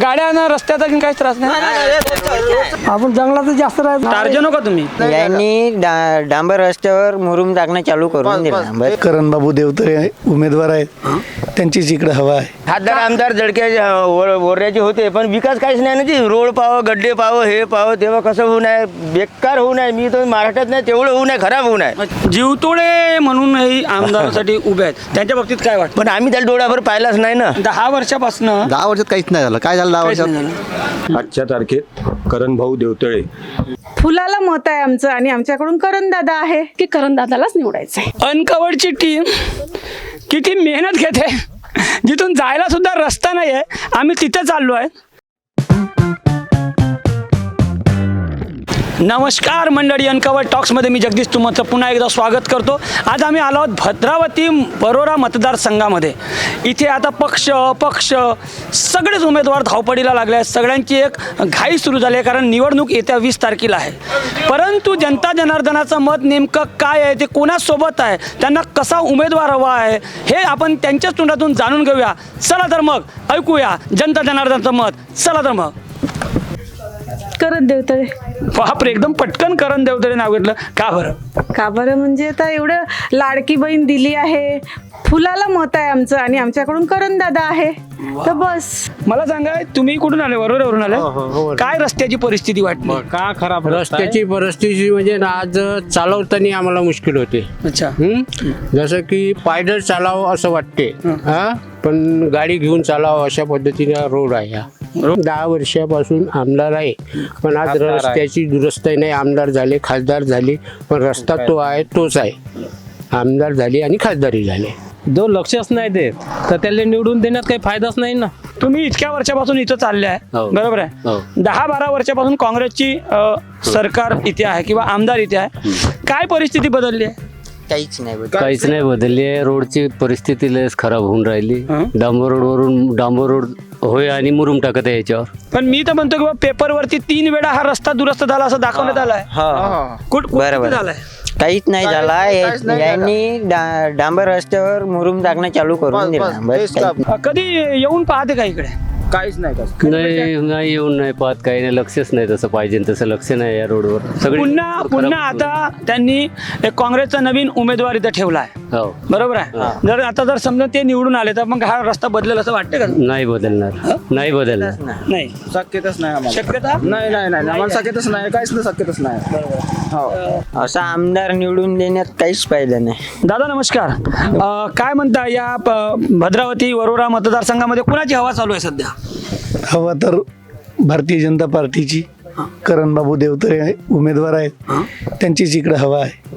गाड्या रस्त्याचा की काहीच त्रास नाही? आपण जंगलात जास्त राहतो टार्जन का तुम्ही. यांनी डांबर रस्त्यावर मुरुम टाकणं चालू करून दिला. करण बाबू देवतरे उमेदवार आहेत. त्यांचीच इकडे हवा आहे. खासदार आमदार जडके ओरड्याचे होते पण विकास काहीच नाही ना जी. रोड पाव गड्डे पाव हे पाव तेव्हा कसं होऊ नये? बेकार होऊ नये. मी तर महाराष्ट्रात नाही तेवढं होऊ नये खराब होऊ नये. जीवतोडे म्हणून हे आमदारासाठी उभे आहेत. त्यांच्या बाबतीत काय वाटतं? पण आम्ही त्याला डोळ्याभर पाहिलाच नाही ना. दहा वर्षापासून दहा वर्षात काहीच नाही झालं. काय झालं दहा वर्षात. आजच्या तारखेत करण भाऊ देवतळे. फुलाला मत आहे आमचं आणि आमच्याकडून करण दादा आहे. की करण दादालाच निवडायचंय. अनकवर्डची टीम किती मेहनत घेते. जिथून जायला सुद्धा रस्ता नाही आहे आम्ही तिथे चाललो आहे नमस्कार मंडळी अनकवर टॉक्समध्ये मी जगदीश तुमचं पुन्हा एकदा स्वागत करतो. आज आम्ही आलो आहोत भद्रावती बरोरा मतदारसंघामध्ये. इथे आता पक्ष अपक्ष सगळेच उमेदवार धावपडीला लागले आहेत. सगळ्यांची एक घाई सुरू झाली आहे कारण निवडणूक येत्या वीस तारखेला आहे. परंतु जनता जनार्दनाचं मत नेमकं काय आहे? ते कोणासोबत आहे? त्यांना कसा उमेदवार हवा आहे? हे आपण त्यांच्याच तोंडातून जाणून घेऊया. चला तर मग ऐकूया जनता जनार्दनाचं मत. चला तर मग. करण देवतळे. बापरे एकदम पटकन करण देवतळे नाव घेतलं. का बरं? का बरं? म्हणजे आता एवढं लाडकी बहीण दिली आहे. फुलाला मत आहे आमचं आणि आमच्याकडून करण दादा आहे. तर बस. मला सांगा तुम्ही कुठून आले? वरोऱ्यावरून आले? काय रस्त्याची परिस्थिती वाटली? का खराब रस्त्याची परिस्थिती म्हणजे ना आज चालवताना आम्हाला मुश्किल होते. अच्छा. हं? जसं की पायदळ चालावं असं वाटते. हा? पण गाडी घेऊन चालावं अशा पद्धतीने रोड आहे हा. दहा वर्षापासून आमदार आहे. पण आज रस्त्याची दुरस्ती नाही. आमदार झाले खासदार झाले. पण रस्ता तो आहे तोच आहे. आमदार झाले आणि खासदारी झाले. जो लक्षच नाही देत. तर त्याला निवडून देण्यात काही फायदाच नाही ना. तुम्ही इतक्या वर्षापासून इथं चालले आहे. हो. बरोबर आहे? हो. दहा बारा वर्षापासून काँग्रेसची अ, सरकार इथे आहे किंवा आमदार इथे आहे. काय परिस्थिती बदलली आहे? काहीच नाही बघ. काहीच नाही बदलली आहे. रोडची परिस्थिती लयच खराब होऊन राहिली. हं. डांबर रोडवरून डांबर रोड होय आणि मुरुम टाकत आहे याच्यावर. पण मी तर म्हणतो की बा पेपरवरती तीन वेळा हा रस्ता दुरुस्त झाला असं दाखवण्यात आलाय. हा. कुठ कुठं बरोबर. झालाय? काहीच नाही झाला. या- यांनी डा- डांबर रस्त्यावर मुरुम टाकणं चालू करून दिला. बस. कधी येऊन पाहते का इकडे? काहीच नाही नाही नाही येऊन नाही पाहत काही नाही लक्षच नाही तसं पाहिजे तसं लक्ष नाही या रोडवर सगळी पुन्हा पुन्हा आता त्यांनी एक काँग्रेसचा नवीन उमेदवार इथं ठेवला आहे हो. बरोबर आहे? जर आता जर समजा ते निवडून आले तर मग हा रस्ता बदलेल असं वाटतं का? नाही बदलणार. नाही बदलणार. नाही. शक्यतच नाही आम्हाला. शक्यता? नाही नाही नाही. आम्हाला शक्यतच नाही. काहीच नाही शक्यतच नाही. हो. असा आमदार निवडून देण्यात काहीच फायदा नाही. दादा नमस्कार. अ, काय म्हणता या प- भद्रावती वरोरा मतदारसंघामध्ये कुणाची हवा चालू आहे सध्या? हवा तर भारतीय जनता पार्टीची करण बाबू देवतरे उमेदवार आहेत. त्यांचीच इकडे हवा आहे.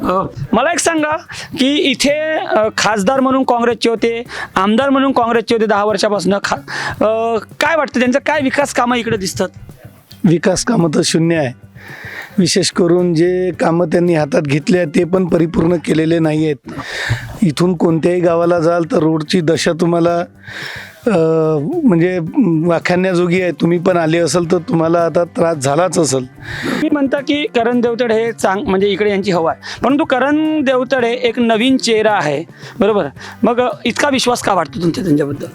मला एक सांगा की इथे खासदार म्हणून काँग्रेसचे होते आमदार म्हणून काँग्रेसचे होते दहा वर्षापासून. खा काय वाटतं त्यांचं? काय विकास कामं इकडे दिसतात? विकास कामं तर शून्य आहे. विशेष करून जे कामं त्यांनी हातात घेतले आहेत ते पण परिपूर्ण केलेले नाही आहेत. इथून कोणत्याही गावाला जाल तर रोडची दशा तुम्हाला म्हणजे वाखाणण्याजोगी आहे तुम्ही पण आले असाल तर तुम्हाला आता त्रास झालाच असेल. तुम्ही म्हणता की करण देवतडे हे चांग म्हणजे इकडे यांची हवा आहे. परंतु करण देवतडे एक नवीन चेहरा आहे बरोबर? मग इतका विश्वास का वाटतो तुमच्या त्यांच्याबद्दल?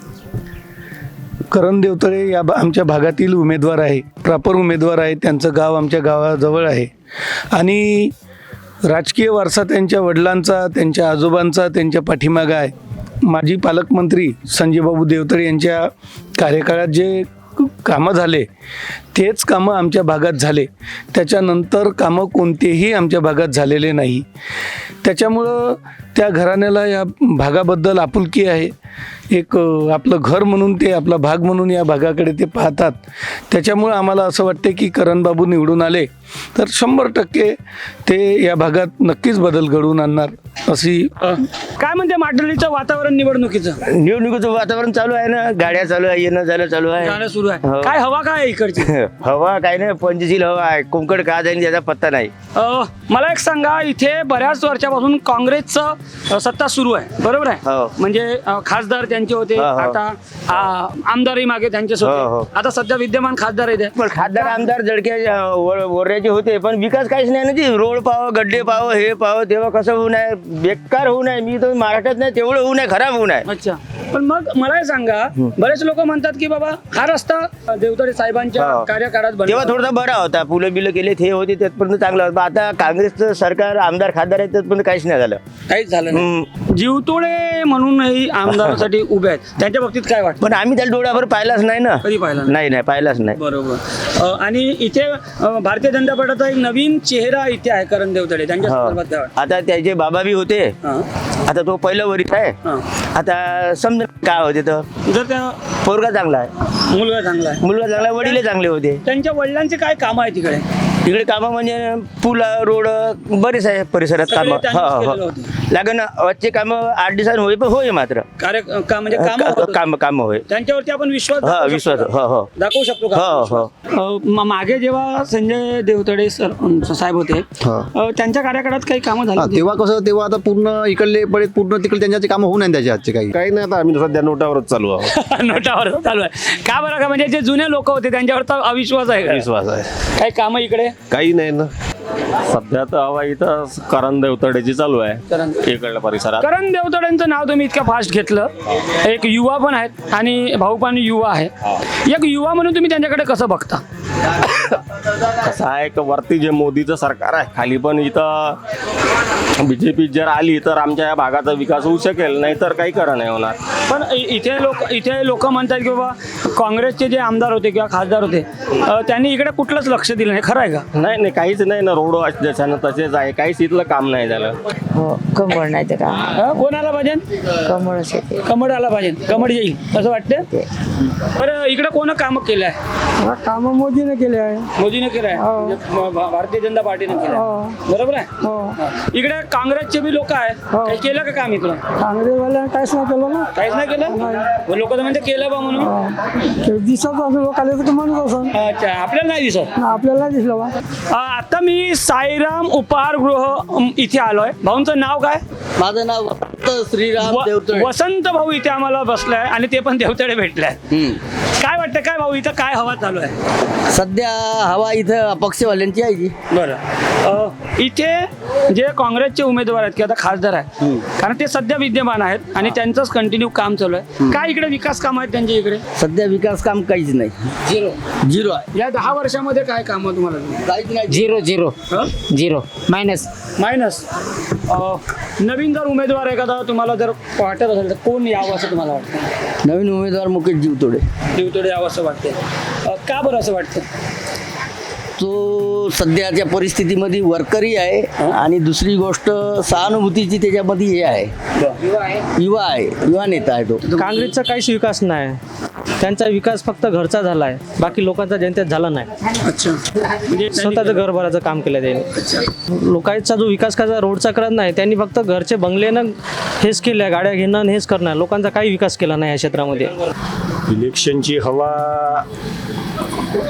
करण देवतळे या भा- आमच्या भागातील उमेदवार आहे प्रॉपर उमेदवार आहे त्यांचं गाव आमच्या गावाजवळ आहे. आणि राजकीय वारसा त्यांच्या वडिलांचा त्यांच्या आजोबांचा त्यांच्या पाठीमागं आहे. माजी पालकमंत्री संजयबाबू देवतळे यांच्या कार्यकाळात जे कामं झाले तेच कामं आमच्या भागात झाले. त्याच्यानंतर कामं कोणतेही आमच्या भागात झालेले नाही. त्याच्यामुळं त्या घराण्याला या भागाबद्दल आपुलकी आहे. एक आपलं घर म्हणून ते आपला भाग म्हणून या भागाकडे ते पाहतात. त्याच्यामुळं आम्हाला असं वाटते की करणबाबू निवडून आले तर शंभर टक्के ते या भागात नक्कीच बदल घडवून आणणार अशी काय म्हणते माटलीचं वातावरण निवडणुकीचं? निवडणुकीचं वातावरण चालू आहे ना गाड्या चालू आहे येणं जाणं चालू आहे. सुरू आहे. हो. काय हवा काय इकडची? हवा काय नाही पंचशील हवा आहे. कुंकड का जाईल याचा पत्ता नाही. मला एक सांगा इथे बऱ्याच वर्षापासून काँग्रेसचं सत्ता सुरू आहे. बरोबर आहे? हो. म्हणजे खास खासदार त्यांचे होते. हा, हा. आता आ, आमदारही मागे त्यांचेच हो, हो. होते आता सध्या विद्यमान खासदार आहेत. पण खासदार आमदार जडके ओर्याचे होते पण विकास काहीच नाही ना जी रोड पाव गड्डे पाव हे पाव तेव्हा कसं होऊ नये? बेकार होऊ नये. मी तर महाराष्ट्रात नाही तेवढं होऊ नये खराब होऊ नये. अच्छा. पण मग मला हे सांगा बरेच लोक म्हणतात की बाबा हा रस्ता देवतळे साहेबांच्या हा. कार्यकाळात बनला. तेव्हा थोडासा बरा होता पुलं बिलं केले हे होते त्यातपर्यंत चांगलं होतं आता काँग्रेसचं सरकार आमदार खासदार आहे त्यातपर्यंत काहीच नाही झालं काहीच झालं नाही हम्म. जीवतोडे म्हणूनही आमदारासाठी उभे आहेत त्यांच्या बाबतीत काय वाटतं पण आम्ही त्याला डोळ्यावर पाहिलाच नाही ना कधी पाहिला नाही? नाही नाही पाहिलाच नाही बरोबर अ, आणि इथे अ, भारतीय जनता पक्षाचा एक नवीन चेहरा इथे आहे करण देवतळे त्यांच्या हो. संदर्भात काय वाटतं आता त्याचे बाबा बी होते हा. आता तो पहिलं वरीत आहे. आता समजा काय होते तर? जर त्या पोरगा चांगला आहे. मुलगा चांगला आहे. मुलगा चांगला वडील चांगले होते. त्यांच्या वडिलांचे काय काम आहे तिकडे? तिकडे कामं म्हणजे पुल रोड बरेच आहे परिसरात सगळे कामं. त्यांनीच केलेलं होते. लागन आजचे कामं आठ दिवसांनी होय पण होय मात्र. कार्य का म्हणजे काम काम काम होय त्यांच्यावरती आपण विश्वास हा दाखवू विश्वास शकतो? हो हो. दाखवू शकतो का? हो, हो. अ, म- मागे जेव्हा संजय देवतडे सर साहेब होते हा. अ, त्यांच्या कार्यकाळात काही कामं झाली हा, होती? तेव्हा कसं तेव्हा आता पूर्ण इकडले पडे पूर्ण तिकडे त्यांच्याचे कामं होऊ नये त्याच्या हातचे काही. काही नाही आता आम्ही सध्या नोटावरच चालू आहोत. नोटावर चालू आहे. का बरं का म्हणजे जे जुने लोक होते त्यांच्यावर तर अविश्वास आहे का? विश्वास आहे. काही कामं इकडे? काही नाही ना. सध्या तर हवा इथं करण देवतड्याची चालू आहे. इकडल्या परिसरात. करण देवतड्यांचं नाव तुम्ही इतकं फास्ट घेतलं. एक युवा पण आहेत आणि भाऊ पण युवा आहे. एक युवा म्हणून तुम्ही त्यांच्याकडे कसं बघता? कसं आहे की वरती जे मोदीचं सरकार आहे खाली पण इथं बीजेपी जर आली तर आमच्या या भागाचा विकास होऊ शकेल नाही तर काही करा नाही होणार. पण इथे लोक इथे लोक म्हणतात की बाबा काँग्रेसचे जे आमदार होते किंवा खासदार होते त्यांनी इकडे कुठलंच लक्ष दिलं नाही खरं आहे का? नाही नाही काहीच नाही ना रोड जशानं तसेच आहे काहीच इथलं काम नाही झालं. हो कमळ नाही तर का कोण आला पाहिजे कमळच येते कमळ आला पाहिजे कमळ येईल असं वाटतं बरं इकडे कोण काम केलं आहे कामं मोदीने केले आहे. मोदीने केलं आहे. म्हणजे म- भा- भारतीय जनता पार्टीने केलं आहे. बरोबर आहे? हा. इकडे काँग्रेसचे बी लोक आहेत. काही केलं का काम इकडं? काँग्रेसवाल्या काहीच नाही केलं ना. काहीच नाही केलं? लोक तर म्हणते केलं बा म्हणून. दिसत असं लोकांना तर म्हणत असं अच्छा आपल्याला नाही दिसत? आपल्याला दिसलं बा. अ, आता मी साईराम उपहारगृह अम, इथे आलोय. भाऊंचं नाव काय? माझं नाव श्रीराम व- वसंत भाऊ इथे आम्हाला बसलाय आणि ते पण देवतडे भेटलाय. काय वाटतं काय भाऊ इथं काय हवा चालू आहे? सध्या हवा इथं अपक्षवाल्यांची आहे की बरं. अ, इथे जे काँग्रेसचे उमेदवार आहेत किंवा आता खासदार आहेत कारण ते सध्या विद्यमान आहेत आणि त्यांचंच कंटिन्यू काम चालू आहे. काय इकडे विकास काम आहेत त्यांच्या इकडे? सध्या विकास काम काहीच नाही. झिरो. झिरो आहे. या दहा वर्षामध्ये काय काम तुम्हाला? काहीच नाही. Zero zero. Zero. Minus. Minus. नवीन जर उमेदवार एखादा तुम्हाला जर वाटत असेल तर कोण यावं असं तुम्हाला वाटतं? नवीन उमेदवार मुकेश जीवतोडे. देवतोडे यावं असं वाटते का बरं असं वाटतं? तो सध्याच्या परिस्थितीमध्ये वर्करी आहे आणि दुसरी गोष्ट सहानुभूतीची त्याच्यामध्ये हे आहे. युवा आहे युवा नेता आहे तो. काँग्रेसचा काहीच विकास नाही. त्यांचा विकास फक्त घरचा झाला आहे बाकी लोकांचा जनतेत झाला नाही. अच्छा. म्हणजे स्वतःचं घर भरायचं काम केलं त्यांनी लोकांचा जो विकास करायचा रोडचा करत नाही त्यांनी फक्त घरचे बंगल्यानं हेच केलं आहे गाड्या घेणं हेच करणं लोकांचा काही विकास केला नाही या क्षेत्रामध्ये. इलेक्शनची हवा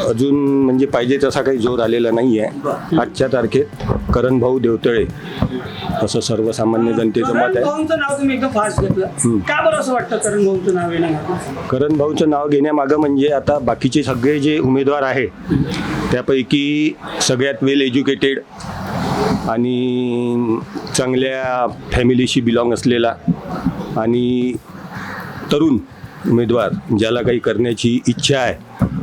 अजून म्हणजे पाहिजे तसा काही जोर आलेला नाही आहे आजच्या तारखेत करण भाऊ देवतळे असं सर्वसामान्य जनतेचं मत आहे. भाऊंचं नाव तुम्ही एकदम फास्ट घेतलं. का बरं असं वाटतं करण भाऊंचं नाव येणं करण भाऊचं नाव घेण्यामागं म्हणजे आता बाकीचे सगळे जे उमेदवार आहे त्यापैकी सगळ्यात वेल एज्युकेटेड आणि चांगल्या फॅमिलीशी बिलॉंग असलेला आणि तरुण उमेदवार ज्याला काही करण्याची इच्छा आहे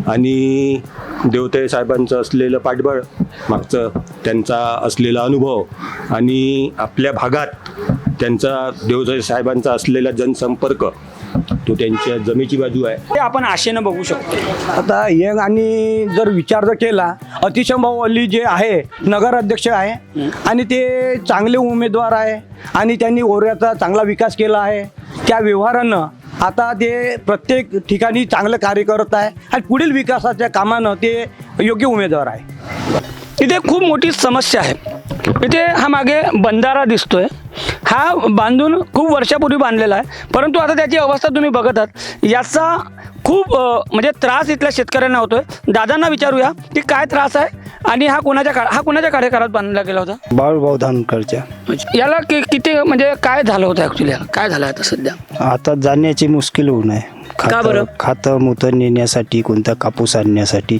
आणि देवते साहेबांचं असलेलं पाठबळ मागचं त्यांचा असलेला अनुभव आणि आपल्या भागात त्यांचा देवते साहेबांचा असलेला जनसंपर्क तो त्यांच्या जमेची बाजू आहे. ते आपण आशेनं बघू शकतो. आता यंग आणि जर विचार जर केला अतिशय भाऊ अली जे आहे नगर अध्यक्ष आहे आणि ते चांगले उमेदवार आहे आणि त्यांनी ओऱ्याचा चांगला विकास केला आहे त्या व्यवहारानं आता ते प्रत्येक ठिकाणी चांगलं कार्य करत आहे आणि पुढील विकासाच्या कामानं ते योग्य उमेदवार आहे. इथे खूप मोठी समस्या आहे. इथे हा मागे बंधारा दिसतोय. हा बांधून खूप वर्षापूर्वी बांधलेला आहे. परंतु आता त्याची अवस्था तुम्ही बघत आहात याचा खूप म्हणजे त्रास इथल्या शेतकऱ्यांना होतोय. दादांना विचारूया की काय त्रास आहे? आणि हा कोणाच्या काळ हा कोणाच्या कार्यकाळात बांधला गेला होता? बाळूभाऊ धानकरच्या याला कि किती म्हणजे काय झालं होतं ॲक्च्युली काय झालं आता सध्या? आता जाण्याची मुश्किल होऊ नये का बरं? खातं खातं मुतं नेण्यासाठी कोणता कापूस आणण्यासाठी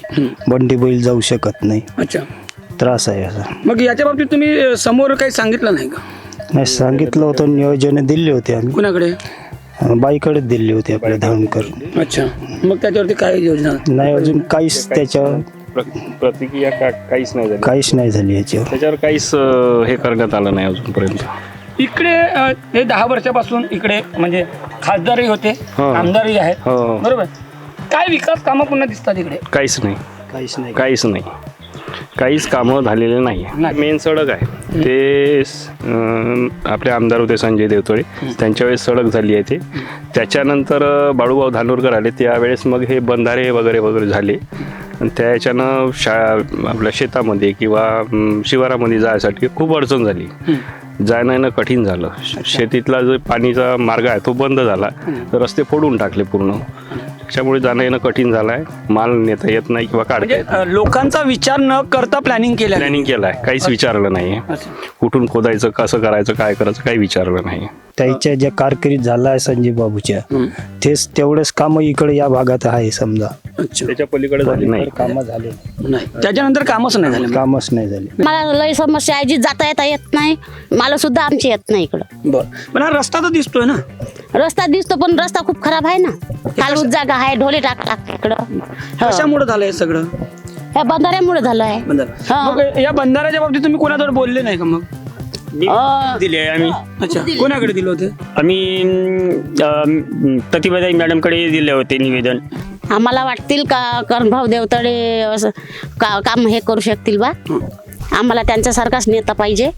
बंडी बैल जाऊ शकत नाही. अच्छा. त्रास आहे असा मग याच्या बाबतीत तुम्ही अ, समोर काही सांगितलं नाही का? नाही सांगितलं होतं नियोजन दिले होते आम्ही. कुणाकडे? अं, बाईकडेच दिले होते आपल्या धावणकर अच्छा. मग त्याच्यावरती काय योजना? नाही अजून काहीच प्रतिक्रिया का काहीच नाही झाली. काहीच नाही झाली याच्यावर. त्याच्यावर काहीच अं, हे करण्यात आलं नाही अजूनपर्यंत. इकडे अ, हे दहा वर्षापासून इकडे म्हणजे खासदारही होते हो. आमदारही आहेत. हो. बरोबर? काय विकास कामं पुन्हा दिसतात इकडे? काहीच नाही. काहीच नाही. काहीच नाही. काहीच कामं झालेले नाही. मेन सडक आहे. ते अं, आपले आमदार होते संजय देवतळे त्यांच्या वेळेस सडक झाली आहे ते. त्याच्यानंतर अं, बाळूभाऊ धानोरकर आले. त्यावेळेस मग हे बंधारे वगैरे वगैरे झाले. आणि त्या याच्यानं शा आपल्या शेतामध्ये किंवा शिवारामध्ये जायसाठी खूप अडचण झाली. जाणं येणं कठीण झालं. श- शेतीतला जो पाणीचा मार्ग आहे तो बंद झाला. तर रस्ते फोडून टाकले पूर्ण. त्याच्यामुळे जाणं येणं कठीण झालं आहे माल नेता येत नाही किंवा काढता म्हणजे येत अ, लोकांचा विचार न करता प्लॅनिंग केलं प्लॅनिंग केलं आहे. काहीच विचारलं नाही कुठून खोदायचं कसं करायचं काय करायचं काही विचारलं नाही त्याच्या ज्या कारकिर्दीत झाला आहे संजय बाबूच्या तेच तेवढेच कामं इकडे या भागात आहे समजा. त्याच्या पलीकडे झाली. नाही. कामं झाले नाही. त्याच्यानंतर कामच नाही झालं कामच नाही झाले. मला लय समस्या आहे. जी जाता येता येत नाही मला सुद्धा आमची येत नाही इकडं. बरं. पण हा रस्ता तर दिसतोय ना? रस्ता दिसतो पण रस्ता खूप खराब आहे ना. कालूच जागा आहे ढोले टाक टाक इकडं. हो. कशामुळे झालं हे सगळं? ह्या बंधाऱ्यामुळे झालं आहे. बंधारा. मग या बंधाऱ्याच्या बाबतीत तुम्ही कोणाजवळ बोलले नाही का मग? दिले. आम्ही. अच्छा. कोणाकडे दिलं होते? आम्ही अं, प्रतिभाताई मॅडमकडे दिले होते निवेदन. आम्हाला वाटतील का करणभाऊ देवतळे असं का काम हे करू शकतील बा? आम्हाला त्यांच्यासारखाच नेता पाहिजे.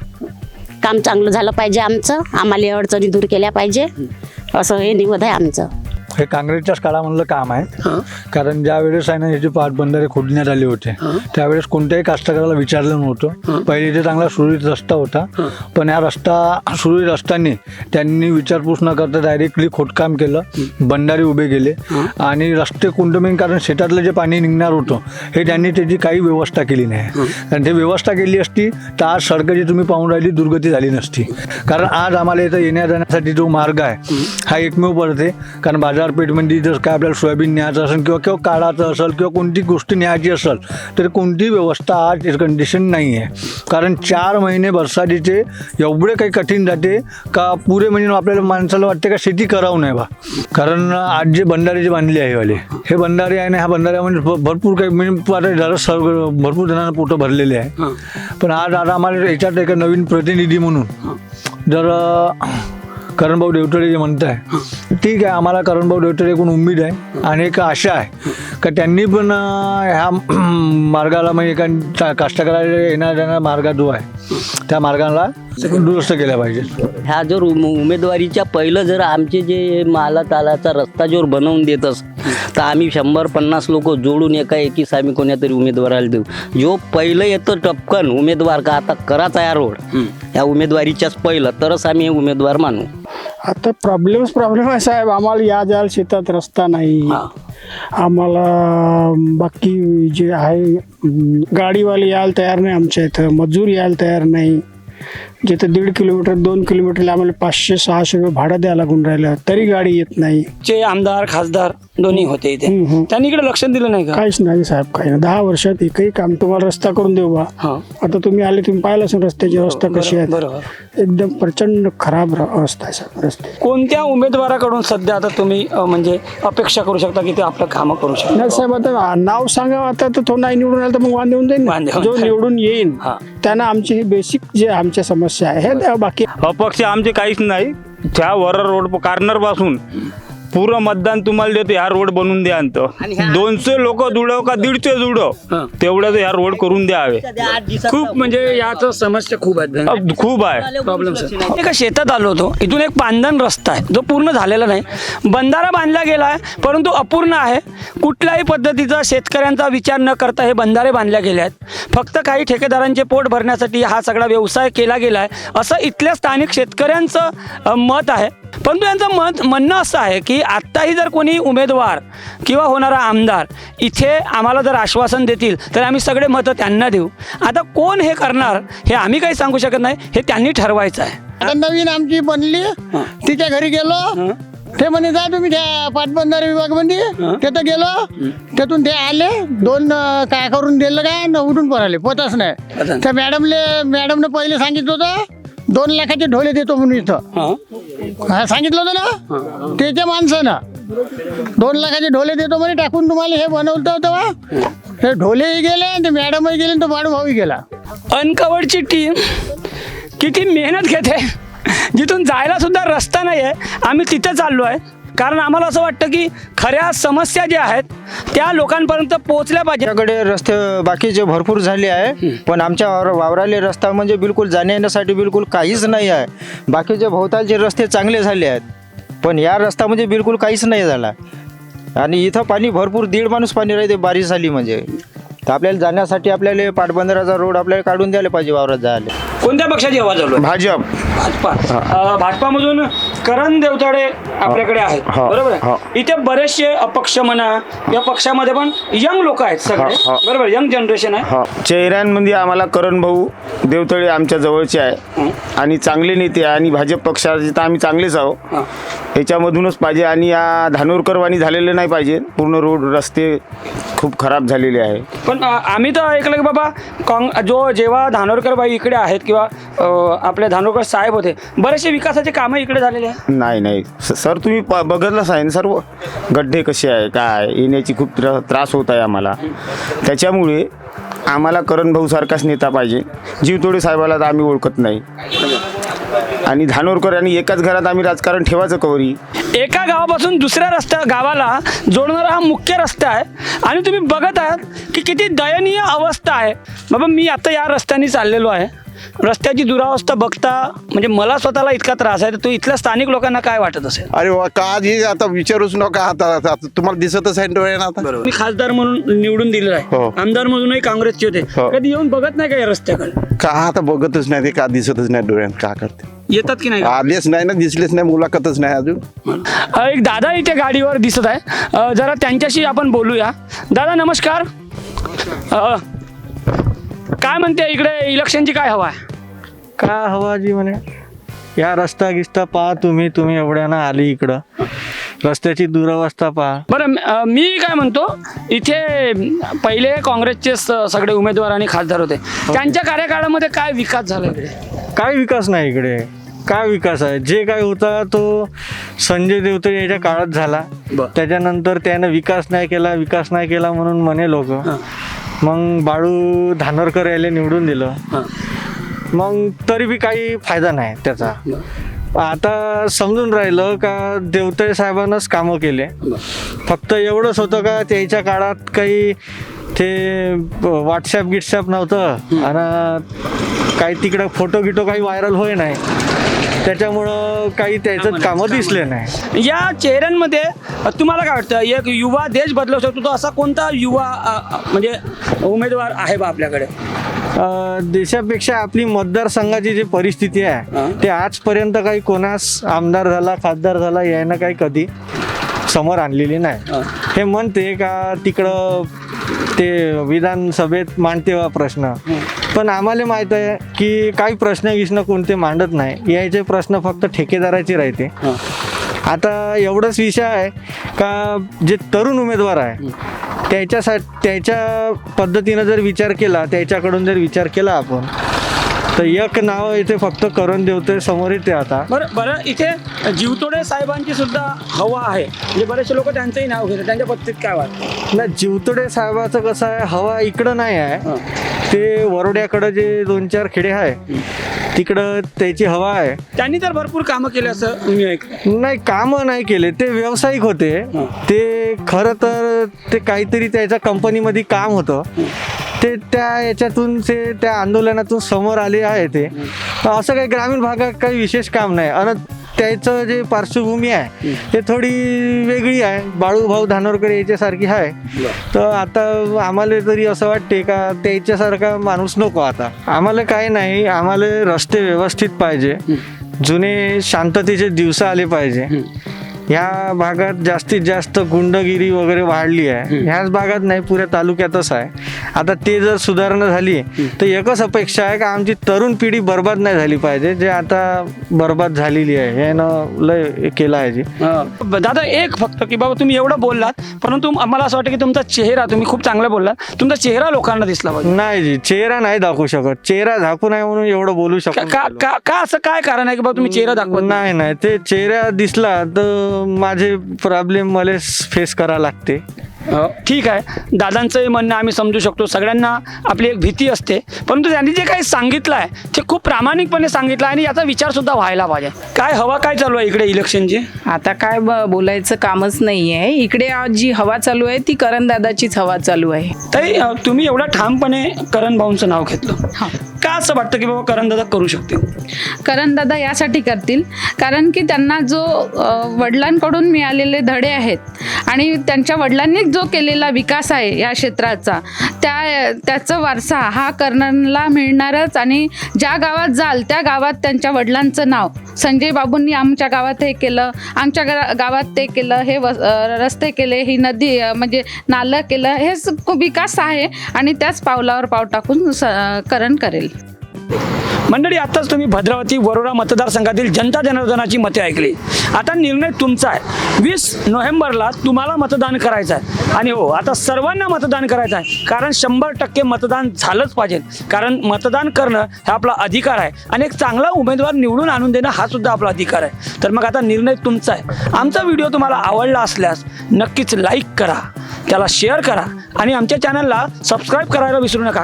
काम चांगलं झालं पाहिजे आमचं. आम्हाला अडचणी दूर केल्या पाहिजे. असं हे निवड आहे आमचं. हे काँग्रेसच्याच काळामधलं काम आहे. कारण ज्या वेळेस आहे ना याचे पाटबंधारे खोदण्यात आले होते त्यावेळेस कोणत्याही कास्तकाराला विचारलं नव्हतं. पहिले इथे चांगला सुरळीत रस्ता होता. पण हा रस्ता सुरळीत असताना त्यांनी विचारपूस न करता डायरेक्टली खोदकाम केलं बंधारे उभे केले. आणि रस्ते कुंडमेन कारण शेतातलं जे पाणी निघणार होतं हे त्यांनी त्याची काही व्यवस्था केली नाही. आणि ते व्यवस्था केली असती तर आज सडक जी तुम्ही पाहून राहिली दुर्गती झाली नसती. कारण आज आम्हाला इथं येण्या जाण्यासाठी जो मार्ग आहे हा एकमेव पडते कारण बाजारपेठमध्ये जर काय आपल्याला सोयाबीन न्यायचं असेल किंवा किंवा काढायचं असेल किंवा कोणती गोष्ट न्यायची असेल तर कोणतीही व्यवस्था आज कंडिशन नाही आहे. कारण चार महिने बरसातीचे एवढे काही कठीण जाते का पुरे म्हणजे आपल्याला माणसाला वाटते का शेती करावं नाही बा. कारण आज जे बंधारे जे बांधले आहे वाले हे बंधारे आहे ना ह्या बंधाऱ्यामध्ये भरपूर काही म्हणजे जरा सर्व भरपूर जणांना पोटं भरलेले आहे. पण आज आता आम्हाला याच्यात एक नवीन प्रतिनिधी म्हणून जर करणभाऊ देवतळे जे म्हणताय ठीक आहे आम्हाला करणभाऊ देवतळे एकूण उमेद आहे आणि एक आशा आहे. का त्यांनी पण ह्या मार्गाला म्हणजे एका कास्तकाराला येणारा जाणारा मार्ग जो आहे त्या मार्गाला दुरुस्त केल्या पाहिजे. ह्या जर उम- उमेदवारीच्या पहिलं जर आमचे जे माला तालाचा रस्ता जर बनवून देतस तर आम्ही शंभर पन्नास लोक जोडून एका एकीस आम्ही कोण्या तरी उमेदवाराला देऊ. जो पहिलं येतं टपकन उमेदवार का आता कराचा या रोड या उमेदवारीच्याच पहिलं तरच आम्ही हे उमेदवार मानू. आता प्रॉब्लेमच प्रॉब्लेम आहे साहेब. आम्हाला या जायला शेतात रस्ता नाही. आम्हाला बाकी जे आहे गाडीवाले यायला तयार नाही आमच्या इथं. मजूर यायला तयार नाही. जिथं दीड किलोमीटर दोन किलोमीटरला आम्हाला पाचशे सहाशे रुपये भाडं द्यायला लागून राहिलं. तरी गाडी येत नाही. चे आमदार खासदार दोन्ही होते इथे. त्यांनी इकडे लक्ष दिलं नाही का? काहीच नाही साहेब काही नाही. दहा वर्षात एकही काम तुम्हाला रस्ता करून देऊ बा. आता तुम्ही आले तुम्ही पाहिलं असेल रस्त्याची अवस्था कशी आहे. एकदम प्रचंड खराब र- अवस्था आहे साहेब रस्ते. कोणत्या उमेदवाराकडून सध्या आता तुम्ही अ, म्हणजे अपेक्षा करू शकता की ते आपलं कामं करू शकता नाही साहेब आता नाव सांगा आता तर तो नाही निवडून आला तर मग वांदे होऊन जाईल ना. होऊन जो जाईल. निवडून येईन त्यांना आमची ही बेसिक जे आमच्या समस्या आहे. बाकी. अपक्ष आमचे काहीच नाही. त्या वर रोड कार्नरपासून पूर्ण मतदान तुम्हाला देतो ह्या रोड बनवून द्या अंत दोनशे लोक जुडव का दीडशे जुडव तेवढ्याच ह्या रोड करून द्यावे. खूप म्हणजे याच समस्या खूप आहेत खूप आहे. प्रॉब्लेम एका शेतात आलो होतो. इथून एक पांदन रस्ता आहे. जो पूर्ण झालेला नाही. बंधारा बांधला गेला आहे परंतु अपूर्ण आहे. कुठल्याही पद्धतीचा शेतकऱ्यांचा विचार न करता हे बंधारे बांधले गेले आहेत. फक्त काही ठेकेदारांचे पोट भरण्यासाठी हा सगळा व्यवसाय केला गेला आहे. असं इथल्या स्थानिक शेतकऱ्यांचं मत आहे. परंतु यांचं मत म्हणणं असं आहे की आत्ताही जर कोणी उमेदवार किंवा होणारा आमदार इथे आम्हाला जर आश्वासन देतील तर आम्ही सगळे मतं त्यांना देऊ. आता कोण हे करणार हे आम्ही काही सांगू शकत नाही हे त्यांनी ठरवायचं आहे. आता नवीन आमची बनली तिच्या घरी गेलो ते म्हणे जा तुम्ही त्या पाटबंधारे विभागमध्ये तिथं गेलो तिथून ते आले दोन अं, काय करून दिलं काय न उठून पळाले पोतच नाही. त्या मॅडमले मॅडमने पहिले सांगितलं होतं दोन लाखाचे ढोले देतो म्हणून इथं. हा. सांगितलं होतं ना? त्याच्या माणसानं दोन लाखाचे ढोले देतो म्हणे टाकून तुम्हाला हे बनवलं होतं तेव्हा हे ढोलेही गेले आणि ते मॅडमही गेले आणि तो भाऊही गेला. अनकवर्डची टीम किती मेहनत घेते. जिथून जायला सुद्धा रस्ता नाही आहे आम्ही तिथे चाललो आहे कारण आम्हाला असं वाटतं की खऱ्या समस्या ज्या आहेत त्या लोकांपर्यंत पोहोचल्या पाहिजे. आमच्याकडे रस्ते बाकीचे भरपूर झाले आहे पण आमच्या वावर- वावराले रस्ता म्हणजे बिलकुल जाण्या येण्यासाठी बिलकुल काहीच नाही आहे. बाकीचे भोवतालचे रस्ते चांगले झाले आहेत पण या रस्ता म्हणजे बिलकुल काहीच नाही झाला. आणि इथं पाणी भरपूर दीड माणूस पाणी राहते बारिश झाली म्हणजे. तर आपल्याला जाण्यासाठी आपल्याला पाटबंधाराचा रोड आपल्याला काढून द्यायला पाहिजे वावरात जायला. कोणत्या पक्षाची हवा चालू आहे? भाजप. भाजपा. अं, भाजपामधून करण देवताडे आपल्याकडे आहेत. हा, बरोबर हा. आहे इथे बरेचसे अपक्ष म्हणा या पक्षामध्ये पण यंग लोक आहेत सगळे. हा, हा. बरोबर यंग जनरेशन आहे. हा. चेहऱ्यांमध्ये आम्हाला करण भाऊ देवतळे आमच्या जवळचे आहे. आणि चांगले नेते आहे. आणि भाजप पक्षाचे तर आम्ही चांगलेच आहोत. याच्यामधूनच पाहिजे. आणि या धानोरकरवाणी झालेले नाही पाहिजे. पूर्ण रोड रस्ते खूप खराब झालेले आहे. पण अं, आम्ही तर ऐकलं की बाबा काँग जो जेव्हा धानोरकर बाई इकडे आहेत किंवा अं, आपले धानोरकर साहेब होते बरेचसे विकासाचे कामं इकडे झालेले आहे नाही नाही. स- सर तुम्ही प- बघितलंच आहे ना सर्व गड्डे कसे आहे काय? येण्याची खूप त्र त्रास होत आहे आम्हाला. त्याच्यामुळे आम्हाला करण भाऊसारखाच नेता पाहिजे. जीवतोडे साहेबाला तर आम्ही ओळखत नाही. आणि धानोरकर आणि एकाच घरात आम्ही राजकारण ठेवायचं कवरी. एका गावापासून दुसऱ्या रस्त्या गावाला जोडणारा हा मुख्य रस्ता आहे. आणि तुम्ही बघत आहात की किती दयनीय अवस्था आहे. बाबा मी आता या रस्त्याने चाललेलो आहे. रस्त्याची दुरावस्था बघता म्हणजे मला स्वतःला इतका त्रास आहे तर तो इथल्या स्थानिक लोकांना काय वाटत असेल? अरे वा का हे आता विचारूच नका आता आता तुम्हाला दिसतच आहे डोळ्यानं आता? मी खासदार म्हणून निवडून दिलेला हो. आहे आमदार म्हणूनही काँग्रेसचे होते. कधी येऊन बघत नाही का या रस्त्याकडे? का आता बघतच नाही ते का दिसतच नाही डोळ्यानं का करते? येतात की नाही? आलेच नाही ना दिसलेच नाही मुलाखतच नाही अजून. अ, एक दादा इथे गाडीवर दिसत आहे. अ, जरा त्यांच्याशी आपण बोलूया. दादा नमस्कार. अ, काय म्हणते इकडे इलेक्शनची काय हवा आहे? का हवा जी म्हणे? या रस्ता गिस्ता पहा तुम्ही तुम्ही एवढ्यानं आली इकडं. रस्त्याची दुरावस्था पहा. बरं म- अ, मी काय म्हणतो इथे पहिले काँग्रेसचे स- सगळे उमेदवार आणि खासदार होते. त्यांच्या कार्यकाळामध्ये काय विकास झाला इकडे? काय विकास नाही इकडे. काय विकास आहे? जे काय होता तो संजय देवतळे याच्या काळात झाला. त्याच्यानंतर त्यानं विकास नाही केला विकास नाही केला म्हणून म्हणे लोक. मग बाळू धानोरकर यायला निवडून दिलं. मग तरी बी काही फायदा नाही त्याचा. आता समजून राहिलं का देवतळे साहेबांनाच कामं केले. फक्त एवढंच होतं का त्याच्या काळात काही ते व्हॉट्सॲप गिट्सॲप नव्हतं. आणि काही तिकडं फोटो गिटो काही व्हायरल होय नाही. त्याच्यामुळं काही त्याच्यात कामं दिसले नाही. या चेहऱ्यांमध्ये तुम्हाला काय वाटतं एक युवा देश बदलू शकतो तो असा कोणता युवा अ, म्हणजे उमेदवार आहे बा आपल्याकडे? अं, देशापेक्षा आपली मतदारसंघाची जी परिस्थिती आहे ते आजपर्यंत काही कोणास आमदार झाला खासदार झाला यायनं काही कधी समोर आणलेली नाही. हे म्हणते का तिकडं ते विधानसभेत मांडते वा प्रश्न. पण आम्हाला माहीत आहे की काही प्रश्न गिश्न कोणते मांडत नाही. यायचे प्रश्न फक्त ठेकेदाराचे राहते. आता एवढंच विषय आहे का जे तरुण उमेदवार आहे त्याच्यासाठी त्याच्या पद्धतीनं जर विचार केला त्याच्याकडून जर विचार केला आपण तर एक नाव इथे फक्त करून देवते समोर येते आता. बरं बरं इथे जीवतोडे साहेबांची सुद्धा हवा आहे. म्हणजे बरेचसे लोक त्यांचंही नाव घेतात. त्यांच्या पद्धतीत काय वाटतं? नाही जीवतोडे साहेबाचं कसं आहे हवा इकडं नाही आहे. ते वरोड्याकडं जे दोन चार खेडे आहे तिकडं त्याची हवा आहे. त्यांनी तर भरपूर कामं केले असं मी ऐकलं नाही कामं नाही केले. ते व्यावसायिक होते. ते खरं तर ते काहीतरी त्याच्या कंपनीमध्ये काम होतं. ते त्या याच्यातून ते त्या आंदोलनातून समोर आले आहे ते. असं काही ग्रामीण भागात काही विशेष काम नाही. आणि त्याचं जे पार्श्वभूमी आहे ते थोडी वेगळी आहे. बाळू भाऊ धानोरकर याच्यासारखी आहे. तर आता आम्हाला तरी असं वाटते का त्याच्यासारखा माणूस नको आता. आम्हाला काय नाही आम्हाला रस्ते व्यवस्थित पाहिजे. जुने शांततेचे दिवस आले पाहिजे. ह्या भागात जास्तीत जास्त गुंडगिरी वगैरे वाढली आहे. ह्याच भागात नाही पुऱ्या तालुक्यातच आहे. आता ते जर सुधारणा झाली तर एकच अपेक्षा आहे का आमची तरुण पिढी बर्बाद नाही झाली पाहिजे. जे आता बर्बाद झालेली आहे यानं लय केलं आहे जी. दादा एक फक्त की बाबा तुम्ही एवढं बोललात परंतु मला असं वाटतं की तुमचा चेहरा तुम्ही खूप चांगला बोललात तुमचा चेहरा लोकांना दिसला पाहिजे. नाही जी चेहरा नाही दाखवू शकत. चेहरा दाखवू नाही म्हणून एवढं बोलू शकतो का का का असं काय कारण आहे की बाबा तुम्ही चेहरा दाखवत नाही नाही. ते चेहरा दिसला तर माझे प्रॉब्लेम मला फेस करा लागते. ठीक आहे. दादांचंही म्हणणं आम्ही समजू शकतो. सगळ्यांना आपली एक भीती असते. परंतु त्यांनी जे काही सांगितलं आहे ते खूप प्रामाणिकपणे सांगितलं आहे आणि याचा विचार सुद्धा व्हायला पाहिजे. काय हवा काय चालू आहे इकडे इलेक्शनची आता काय ब- बोलायचं कामच नाही आहे इकडे आज जी हवा चालू आहे ती करणदादाचीच हवा चालू आहे. अ, तुम्ही एवढा ठामपणे करण भाऊंचं नाव घेतलं. का असं वाटतं की बाबा करण दादा करू शकतील? करणदादा यासाठी करतील. कारण की त्यांना जो अ, वडिलांकडून मिळालेले धडे आहेत आणि त्यांच्या वडिलांनी जो केलेला विकास आहे या क्षेत्राचा त्या त्याचं वारसा हा कर्णनला मिळणारच आणि ज्या गावात जाल त्या गावात त्यांच्या वडिलांचं नाव. संजय बाबूंनी आमच्या गावात हे केलं आमच्या गा- गावात ते केलं हे व रस्ते केले ही नदी म्हणजे नालं केलं हेच खूप विकास आहे आणि त्याच पावलावर पाव टाकून स करण करेल. मंडळी आताच तुम्ही भद्रावती वरोरा मतदारसंघातील जनता जनार्दनाची मते ऐकली. आता निर्णय तुमचा आहे. वीस नोव्हेंबरला तुम्हाला मतदान करायचं आहे. आणि हो आता सर्वांना मतदान करायचं आहे. कारण शंभर टक्के मतदान झालंच पाहिजे. कारण मतदान करणं हा आपला अधिकार आहे. आणि एक चांगला उमेदवार निवडून आणून देणं हा सुद्धा आपला अधिकार आहे. तर मग आता निर्णय तुमचा आहे. आमचा व्हिडिओ तुम्हाला आवडला असल्यास नक्कीच लाईक करा. त्याला शेअर करा. आणि आमच्या चॅनलला सबस्क्राईब करायला विसरू नका.